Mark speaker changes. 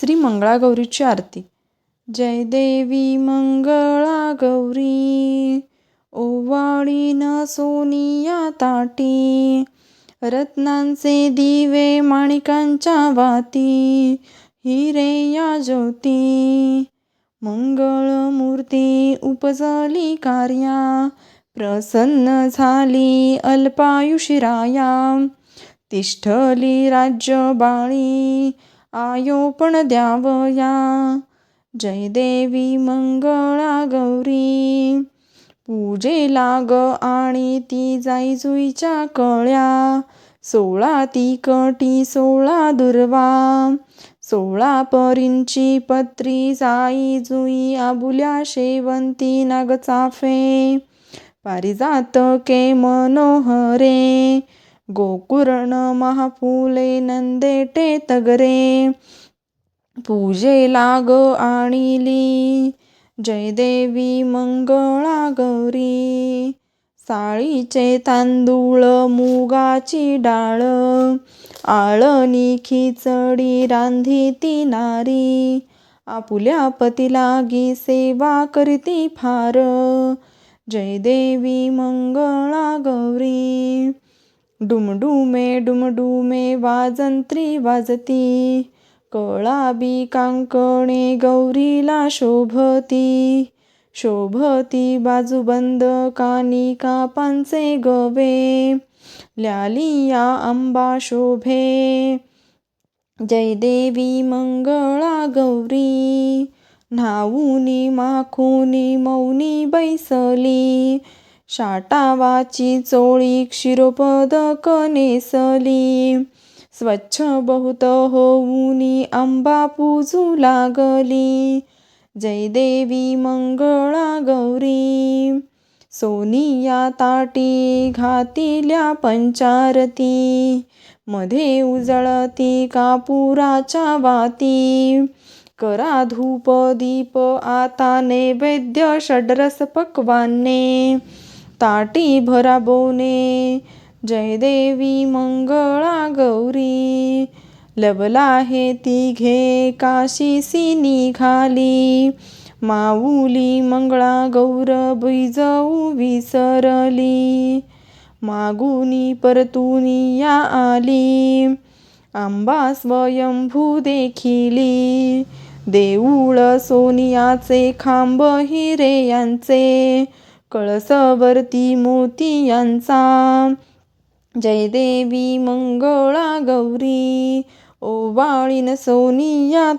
Speaker 1: श्री मंगळागौरीची आरती. जय देवी मंगळा गौरी न सोनिया ताटी रत्नांचे दिवे माणिकांच्या वाती हिरे या ज्योती मंगळमूर्ती उपजली कार्या प्रसन्न झाली अल्पायुषिराया तिष्ठली राज्य बाळी आयो पण द्यावया. जय देवी मंगळा गौरी. पूजे लाग आणि ती जाई जुईच्या कळ्या. सोळा तिकटी सोळा दुर्वा. सोळा परींची पत्री जाई जुई आबुल्या शेवंती नागचाफे. पारिजातके मनोहरे. गोकुर्ण महाफुले नंदेटे तगरे। पूजे लाग आणिली। जय देवी मंगळा गौरी। साळीचे तांदूळ मुगाची डाळ। आळणी खिचडी रांधी ती नारी। आपुल्या पतीलागी सेवा करती फार। जय देवी मंगळा गौरी। डुमडुमे डुमडुमे वाजंत्री वाजती कळाबी कांकणे गौरीला शोभती शोभती बाजूबंद कानी कापांचे गवे ल्यालिया आंबा शोभे जय देवी मंगळा गौरी न्हाऊनी माखुनी मौनी बैसली शाटावाची चोळी क्षीरोपदक नेसली. स्वच्छ बहुत होऊनी आंबा पूजू लागली. जय देवी मंगळा गौरी. सोनिया ताटी घातिल्या पंचारती. मध्ये उजळती कापुराच्या वाती. करा धूप दीप आता नैवेद्य षड्रस पक्वाने ताटी भराबोने. जयदेवी जय देवी मंगळा गौरी. लबला हे तिघे काशीसी निघाली. माऊली मंगळा गौर बुजवू विसरली. मागुनी परतुनी या आली. आंबा स्वयंभू देखिली. देऊळ सोनियाचे खांब हिरे यांचे. कळसवरती मोती यांचा जय देवी मंगळा गौरी ओवाळीन सोनिया